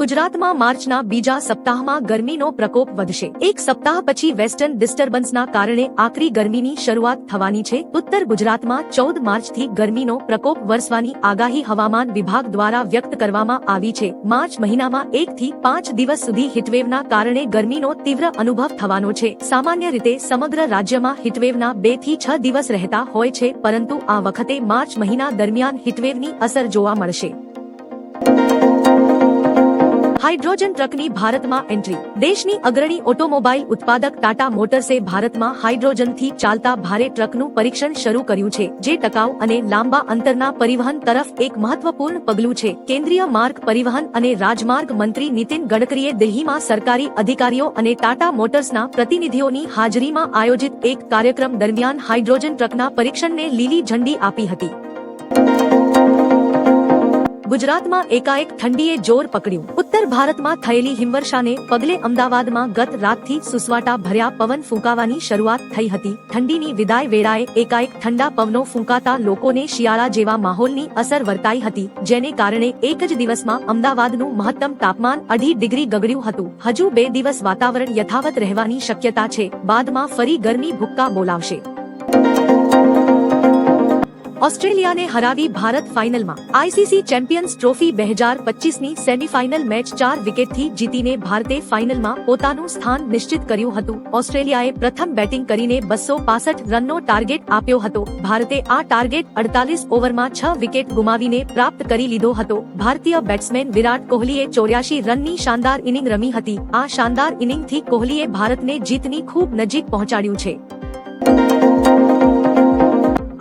ગુજરાતમાં માર્ચના બીજા સપ્તાહમાં ગરમીનો પ્રકોપ વધશે. એક સપ્તાહ પછી વેસ્ટર્ન ડિસ્ટર્બન્સના કારણે આકરી ગરમીની શરૂઆત થવાની છે. ઉત્તર ગુજરાતમાં ચૌદ માર્ચથી ગરમીનો પ્રકોપ વરસવાની આગાહી હવામાન વિભાગ દ્વારા વ્યક્ત કરવામાં આવી છે. માર્ચ મહિનામાં એક થી પાંચ દિવસ સુધી હીટવેવના કારણે ગરમીનો તીવ્ર અનુભવ થવાનો છે. સામાન્ય રીતે સમગ્ર રાજ્યમાં હીટવેવના બેથી છ દિવસ રહેતા હોય છે, પરંતુ આ વખતે માર્ચ મહિના દરમિયાન હીટવેવની અસર જોવા મળશે. હાઇડ્રોજન ટ્રકની ભારતમાં એન્ટ્રી. દેશની અગ્રણી ઓટોમોબાઈલ ઉત્પાદક ટાટા મોટર્સે ભારતમાં હાઇડ્રોજનથી ચાલતા ભારે ટ્રકનું પરીક્ષણ શરૂ કર્યું છે, જે ટકાઉ અને લાંબા અંતરના પરિવહન તરફ એક મહત્વપૂર્ણ પગલું છે. કેન્દ્રીય માર્ગ પરિવહન અને રાજમાર્ગ મંત્રી નીતિન ગડકરીએ દિલ્હીમાં સરકારી અધિકારીઓ અને ટાટા મોટર્સના પ્રતિનિધિઓની હાજરીમાં આયોજિત એક કાર્યક્રમ દરમિયાન હાઇડ્રોજન ટ્રકના પરીક્ષણને લીલી ઝંડી આપી હતી. ગુજરાતમાં એકાએક ઠંડીએ જોર પકડ્યું. ઉત્તર ભારતમાં થયેલી હિમવર્ષાને પગલે અમદાવાદમાં ગત રાતથી સુસવાટા ભર્યા પવન ફૂંકાવાની શરૂઆત થઈ હતી. ઠંડીની વિદાય વેળાએ એકાએક ઠંડા પવનો ફૂંકાતા લોકોને શિયાળા જેવા માહોલની અસર વર્તાઈ હતી, જેને કારણે એક જ દિવસમાં અમદાવાદનું મહત્તમ તાપમાન અઢી ડિગ્રી ગગડ્યું હતું. હજુ બે દિવસ વાતાવરણ યથાવત રહેવાની શક્યતા છે. બાદમાં ફરી ગરમી ભુક્કા બોલાવશે. ઓસ્ટ્રેલિયાને હરાવી ભારત ફાઇનલમાં. આઈસીસી ચેમ્પિયન્સ ટ્રોફી બે હજાર પચીસની સેમીફાઇનલ મેચ ચાર વિકેટથી જીતીને ભારતે ફાઇનલમાં પોતાનું સ્થાન નિશ્ચિત કર્યું હતું. ઓસ્ટ્રેલિયાએ પ્રથમ બેટિંગ કરીને બસો પાસઠ રનનો ટાર્ગેટ આપ્યો હતો. ભારતે આ ટાર્ગેટ અડતાલીસ ઓવરમાં છ વિકેટ ગુમાવીને પ્રાપ્ત કરી લીધો હતો. ભારતીય બેટ્સમેન વિરાટ કોહલીએ ચોર્યાસી રનની શાનદાર ઇનિંગ રમી હતી. આ શાનદાર ઇનિંગથી કોહલીએ ભારતને જીતની ખૂબ નજીક પહોંચાડ્યું છે.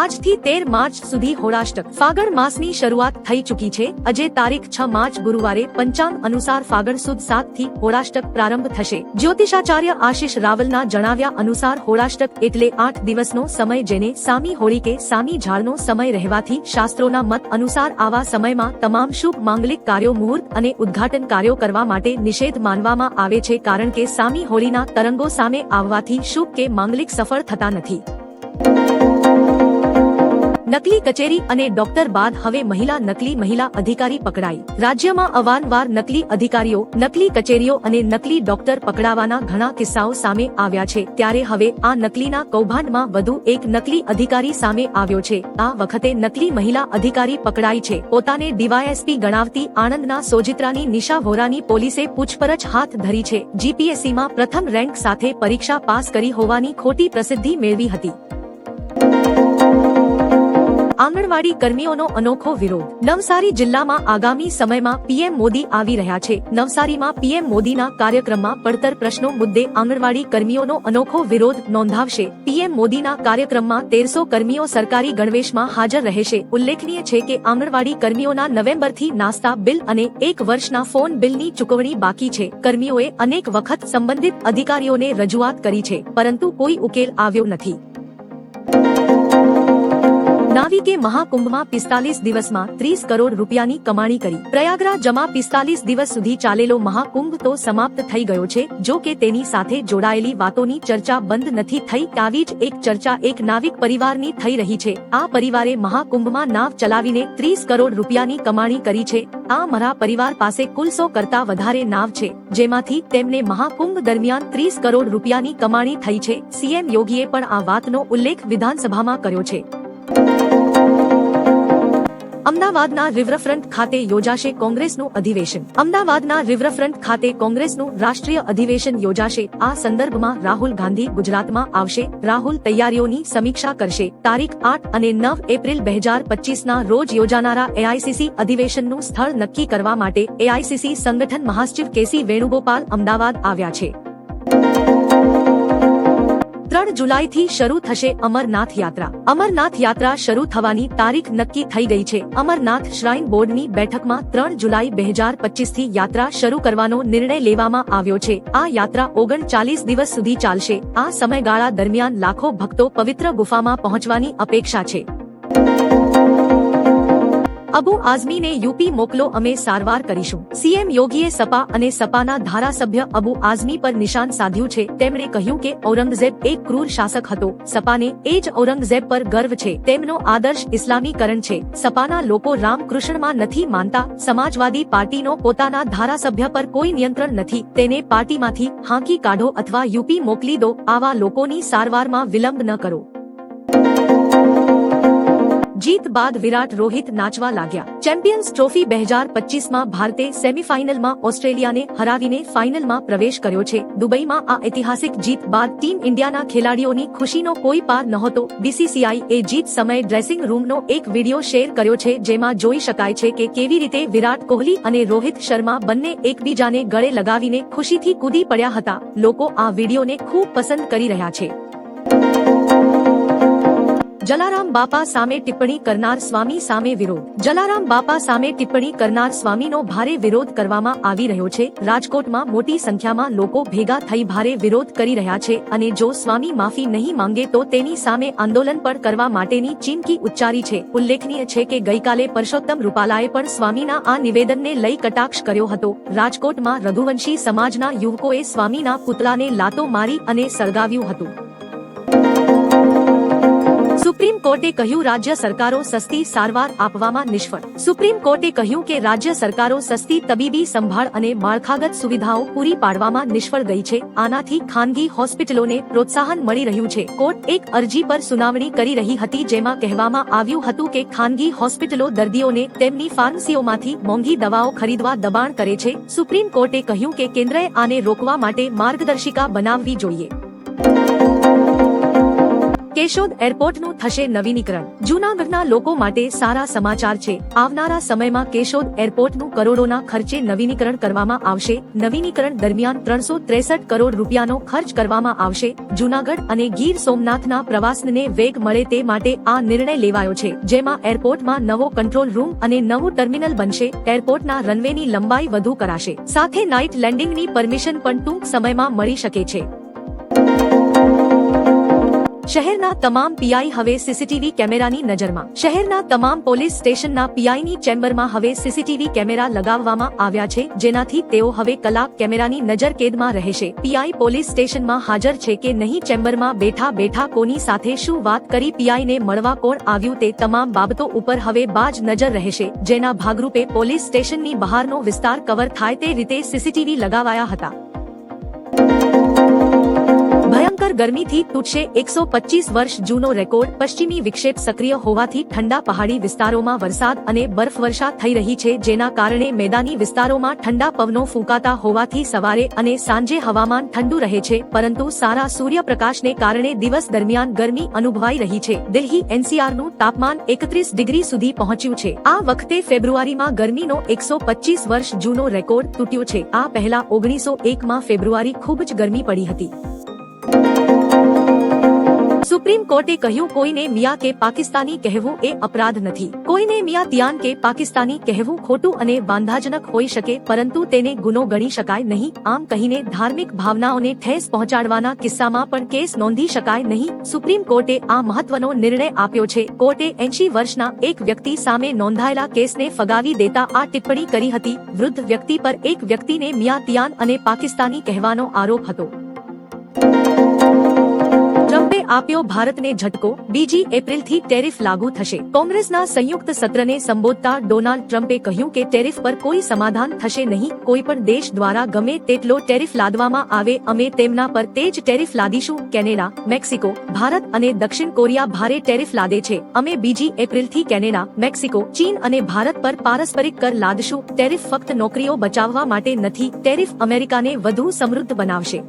આજથી તેર માર્ચ સુધી હોળાષ્ટક ફાગણ માસની શરૂઆત થઈ ચૂકી છે. આજે તારીખ છ માર્ચ ગુરુવારે પંચાંગ અનુસાર ફાગણ સુદ સાતથી હોળાષ્ટક પ્રારંભ થશે. જ્યોતિષાચાર્ય આશિષ રાવલના જણાવ્યા અનુસાર હોળાષ્ટક એટલે આઠ દિવસનો સમય જેને સામી હોળી કે સામી ઝાડનો સમય રહેવાથી શાસ્ત્રોના મત અનુસાર આવા સમયમાં તમામ શુભ માંગલિક કાર્યો મુહૂર્ત અને ઉદ્ઘાટન કાર્યો કરવા માટે નિષેધ માનવામાં આવે છે કારણ કે સામી હોળીના તરંગો સામે આવવાથી શુભ કે માંગલિક સફળ થતા નથી. નકલી કચેરી અને ડોક્ટર બાદ હવે મહિલા નકલી મહિલા અધિકારી પકડાઈ. રાજ્યમાં અવારનવાર નકલી અધિકારીઓ, નકલી કચેરીઓ અને નકલી ડોક્ટર પકડાવાના ઘણા કિસ્સાઓ સામે આવ્યા છે. ત્યારે હવે આ નકલીના કૌભાંડમાં વધુ એક નકલી અધિકારી સામે આવ્યો છે. આ વખતે નકલી મહિલા અધિકારી પકડાઈ છે. પોતાને ડીવાયએસપી ગણાવતી આણંદના સોજિત્રાની નિશા વોરાની પોલીસે પૂછપરછ હાથ ધરી છે. જીપીએસસીમાં પ્રથમ રેન્ક સાથે પરીક્ષા પાસ કરી હોવાની ખોટી પ્રસિદ્ધિ મેળવી હતી. આંગણવાડી કર્મીઓનો અનોખો વિરોધ. નવસારી જિલ્લામાં આગામી સમયમાં પીએમ મોદી આવી રહ્યા છે. નવસારીમાં પીએમ મોદીના કાર્યક્રમમાં પડતર પ્રશ્નો મુદ્દે આંગણવાડી કર્મીઓનો અનોખો વિરોધ નોંધાવશે. પીએમ મોદીના કાર્યક્રમમાં તેરસો કર્મીઓ સરકારી ગણવેશમાં હાજર રહેશે. ઉલ્લેખનીય છે કે આંગણવાડી કર્મીઓના નવેમ્બરથી નાસ્તા બિલ અને એક વર્ષના ફોન બિલની ચૂકવણી બાકી છે. કર્મીઓએ અનેક વખત સંબંધિત અધિકારીઓને રજૂઆત કરી છે, પરંતુ કોઈ ઉકેલ આવ્યો નથી. નાવિકે મહાકુંભમાં પિસ્તાલીસ દિવસમાં ત્રીસ કરોડ રૂપિયાની કમાણી કરી. પ્રયાગરાજમાં પિસ્તાલીસ દિવસ સુધી ચાલેલો મહાકુંભ તો સમાપ્ત થઈ ગયો છે, જો કે તેની સાથે જોડાયેલી વાતોની ચર્ચા બંધ નથી થઈ, આવી જ એક ચર્ચા એક નાવિક પરિવારની થઈ રહી છે. આ પરિવારે મહાકુંભમાં નાવ ચલાવીને ત્રીસ કરોડ રૂપિયાની કમાણી કરી છે. આ મારા પરિવાર પાસે કુલ સો કરતા વધારે નાવ છે, જેમાંથી તેમને મહાકુંભ દરમિયાન ત્રીસ કરોડ રૂપિયાની કમાણી થઈ છે. સીએમ યોગીએ પણ આ વાતનો ઉલ્લેખ વિધાનસભામાં કર્યો છે. અમદાવાદના રિવરફ્રન્ટ ખાતે યોજાશે કોંગ્રેસનું અધિવેશન. અમદાવાદના રિવરફ્રન્ટ ખાતે કોંગ્રેસનું રાષ્ટ્રીય અધિવેશન યોજાશે. આ સંદર્ભમાં રાહુલ ગાંધી ગુજરાતમાં આવશે. રાહુલ તૈયારીઓની સમીક્ષા કરશે. તારીખ આઠ અને નવ એપ્રિલ બે હજાર પચીસના રોજ યોજાનારા એઆઈસીસી અધિવેશનનું સ્થળ નક્કી કરવા માટે એઆઈસીસી સંગઠન મહાસચિવ કેસી વેણુગોપાલ અમદાવાદ આવ્યા છે. ત્રણ જુલાઈથી શરૂ થશે અમરનાથ યાત્રા. અમરનાથ યાત્રા શરૂ થવાની તારીખ નક્કી થઈ ગઈ છે. અમરનાથ શ્રાઇન બોર્ડની બેઠકમાં ત્રણ જુલાઈ બે હજાર પચીસથી યાત્રા શરૂ કરવાનો નિર્ણય લેવામાં આવ્યો છે. આ યાત્રા ઓગણ ચાલીસ દિવસ સુધી ચાલશે. આ સમયગાળા દરમિયાન લાખો ભક્તો પવિત્ર ગુફામાં પહોંચવાની અપેક્ષા છે. અબુ આઝમીને યુપી મોકલો, અમે સારવાર કરીશું. સીએમ યોગીએ સપા અને સપાના ધારાસભ્ય અબુ આઝમી પર નિશાન સાધ્યું છે. તેમણે કહ્યું કે ઔરંગઝેબ એક ક્રૂર શાસક હતો. સપાને એ જ ઔરંગઝેબ પર ગર્વ છે. તેમનો આદર્શ ઇસ્લામીકરણ છે. સપાના લોકો રામકૃષ્ણમાં નથી માનતા. સમાજવાદી પાર્ટીનો પોતાના ધારાસભ્ય પર કોઈ નિયંત્રણ નથી. તેને પાર્ટીમાંથી હાંકી કાઢો અથવા યુપી મોકલી દો. આવા લોકોની સારવારમાં વિલંબ ન કરો. જીત બાદ વિરાટ રોહિત નાચવા લાગ્યા. ચેમ્પિયન્સ ટ્રોફી બે હજાર પચીસમાં ભારતે સેમીફાઇનલમાં ઓસ્ટ્રેલિયાને હરાવીને ફાઇનલમાં પ્રવેશ કર્યો છે. દુબઈમાં આ ઐતિહાસિક જીત બાદ ટીમ ઇન્ડિયાના ખેલાડીઓની ખુશીનો કોઈ પાર નહોતો. બીસીસીઆઈ એ જીત સમયે ડ્રેસિંગ રૂમનો એક વીડિયો શેર કર્યો છે, જેમાં જોઈ શકાય છે કે કેવી રીતે વિરાટ કોહલી અને રોહિત શર્મા બંને એકબીજાને ગળે લગાવીને ખુશીથી કૂદી પડ્યા હતા. લોકો આ વિડીયોને ખૂબ પસંદ કરી રહ્યા છે. જલારામ બાપા સામે ટિપ્પણી કરનાર સ્વામી સામે વિરોધ. જલારામ બાપા સામે ટિપ્પણી કરનાર સ્વામીનો ભારે વિરોધ કરવામાં આવી રહ્યો છે. રાજકોટમાં મોટી સંખ્યામાં લોકો ભેગા થઈ ભારે વિરોધ કરી રહ્યા છે અને જો સ્વામી માફી નહીં માંગે તો તેની સામે આંદોલન પણ કરવા માટેની ચીમકી ઉચ્ચારી છે. ઉલ્લેખનીય છે કે ગઈકાલે પરસોત્તમ રૂપાલાએ પણ સ્વામીના આ નિવેદનને લઈ કટાક્ષ કર્યો હતો. રાજકોટમાં રઘુવંશી સમાજના યુવકોએ સ્વામીના પુતળાને લાતો મારી અને સળગાવ્યું હતું. સુપ્રીમ કોર્ટે કહ્યું, રાજ્ય સરકારો સસ્તી સારવાર આપવામાં નિષ્ફળ. સુપ્રીમ કોર્ટે કહ્યું કે, રાજ્ય સરકારો સસ્તી તબીબી સંભાળ અને માળખાગત સુવિધાઓ પૂરી પાડવામાં નિષ્ફળ ગઈ છે. આનાથી ખાનગી હોસ્પિટલોને પ્રોત્સાહન મળી રહ્યું છે. કોર્ટ એક અરજી પર સુનાવણી કરી રહી હતી, જેમાં કહેવામાં આવ્યું હતું કે, ખાનગી હોસ્પિટલો દર્દીઓને તેમની ફાર્મસીઓમાંથી મોંઘી દવાઓ ખરીદવા દબાણ કરે છે. સુપ્રીમ કોર્ટે કહ્યું કે, કેન્દ્રએ આને રોકવા માટે માર્ગદર્શિકા બનાવવી જોઈએ. કેશોદ એરપોર્ટનું થશે નવીનીકરણ. જૂનાગઢના લોકો માટે સારા સમાચાર છે. આવનારા સમયમાં કેશોદ એરપોર્ટનું કરોડોના ખર્ચે નવીનીકરણ કરવામાં આવશે. નવીનીકરણ દરમિયાન ત્રણસો ત્રેસઠ કરોડ રૂપિયાનો ખર્ચ કરવામાં આવશે. જૂનાગઢ અને ગીર સોમનાથના પ્રવાસનને વેગ મળે તે માટે આ નિર્ણય લેવાયો છે. જેમાં એરપોર્ટમાં નવો કંટ્રોલ રૂમ અને નવું ટર્મિનલ બનશે. એરપોર્ટના રનવેની લંબાઈ વધુ કરાશે. સાથે નાઇટ લેન્ડિંગની પરમિશન પણ ટૂંક સમયમાં મળી શકે છે. શહેરના તમામ પીઆઈ હવે સીસીટીવી કેમેરાની નજરમાં. શહેરના તમામ પોલીસ સ્ટેશનના પીઆઈની ચેમ્બરમાં હવે સીસીટીવી કેમેરા લગાવવામાં આવ્યા છે, જેનાથી તેઓ હવે કલાક કેમેરાની નજર કેદમાં રહેશે. પીઆઈ પોલીસ સ્ટેશનમાં હાજર છે કે નહીં ચેમ્બરમાં બેઠા બેઠા કોની સાથે શું વાત કરી પીઆઈને મળવા કોણ આવ્યું તે તમામ બાબતો ઉપર હવે બાજ નજર રહેશે, જેના ભાગરૂપે પોલીસ સ્ટેશનની બહારનો વિસ્તાર કવર થાય તે રીતે સીસીટીવી લગાવાયા હતા. ભયંકર ગરમીથી તૂટશે એકસો વર્ષ જૂનો રેકોર્ડ. પશ્ચિમી વિક્ષેપ સક્રિય હોવાથી ઠંડા પહાડી વિસ્તારોમાં વરસાદ અને બરફવર્ષા થઈ રહી છે, જેના કારણે મેદાની વિસ્તારોમાં ઠંડા પવનો ફૂંકાતા હોવાથી સવારે અને સાંજે હવામાન ઠંડુ રહે છે, પરંતુ સારા સૂર્યપ્રકાશને કારણે દિવસ દરમિયાન ગરમી અનુભવાઈ રહી છે. દિલ્હી એનસીઆરનું તાપમાન એકત્રીસ ડિગ્રી સુધી પહોંચ્યું છે. આ વખતે ફેબ્રુઆરીમાં ગરમીનો એકસો વર્ષ જૂનો રેકોર્ડ તૂટ્યો છે. આ પહેલા ઓગણીસો એકમાં ફેબ્રુઆરી ખૂબ જ ગરમી પડી હતી. સુપ્રીમ કોર્ટે કહ્યું, કોઈને મિયા કે પાકિસ્તાની કહેવું એ અપરાધ નથી. કોઈને મિયા તિયાન કે પાકિસ્તાની કહેવું ખોટું અને વાંધાજનક હોઈ શકે, પરંતુ તેને ગુનો ગણી શકાય નહીં. આમ કહીને ધાર્મિક ભાવનાઓને ઠેસ પહોંચાડવાના કિસ્સામાં પણ કેસ નોંધી શકાય નહીં. સુપ્રીમ કોર્ટે આ મહત્વનો નિર્ણય આપ્યો છે. કોર્ટે એંશી વર્ષના એક વ્યક્તિ સામે નોંધાયેલા કેસને ફગાવી દેતા આ ટિપ્પણી કરી હતી. વૃદ્ધ વ્યક્તિ પર એક વ્યક્તિને મિયા તિયાન અને પાકિસ્તાની કહેવાનો આરોપ હતો. ટ્રમ્પે આપ્યો ભારતને ઝટકો. બીજી એપ્રિલથી ટેરિફ લાગુ થશે. કોંગ્રેસના સંયુક્ત સત્રને સંબોધતા ડોનાલ્ડ ટ્રમ્પે કહ્યું કે ટેરિફ પર કોઈ સમાધાન થશે નહીં. કોઈ પણ દેશ દ્વારા ગમે તેટલો ટેરિફ લાદવામાં આવે, અમે તેમના પર તે જ ટેરિફ લાદીશું. કેનેડા, મેક્સિકો, ભારત અને દક્ષિણ કોરિયા ભારે ટેરિફ લાદે છે. અમે બીજી એપ્રિલથી કેનેડા, મેક્સિકો, ચીન અને ભારત પર પારસ્પરિક કર લાદશું. ટેરિફ ફક્ત નોકરીઓ બચાવવા માટે નથી. ટેરિફ અમેરિકાને વધુ સમૃદ્ધ બનાવશે.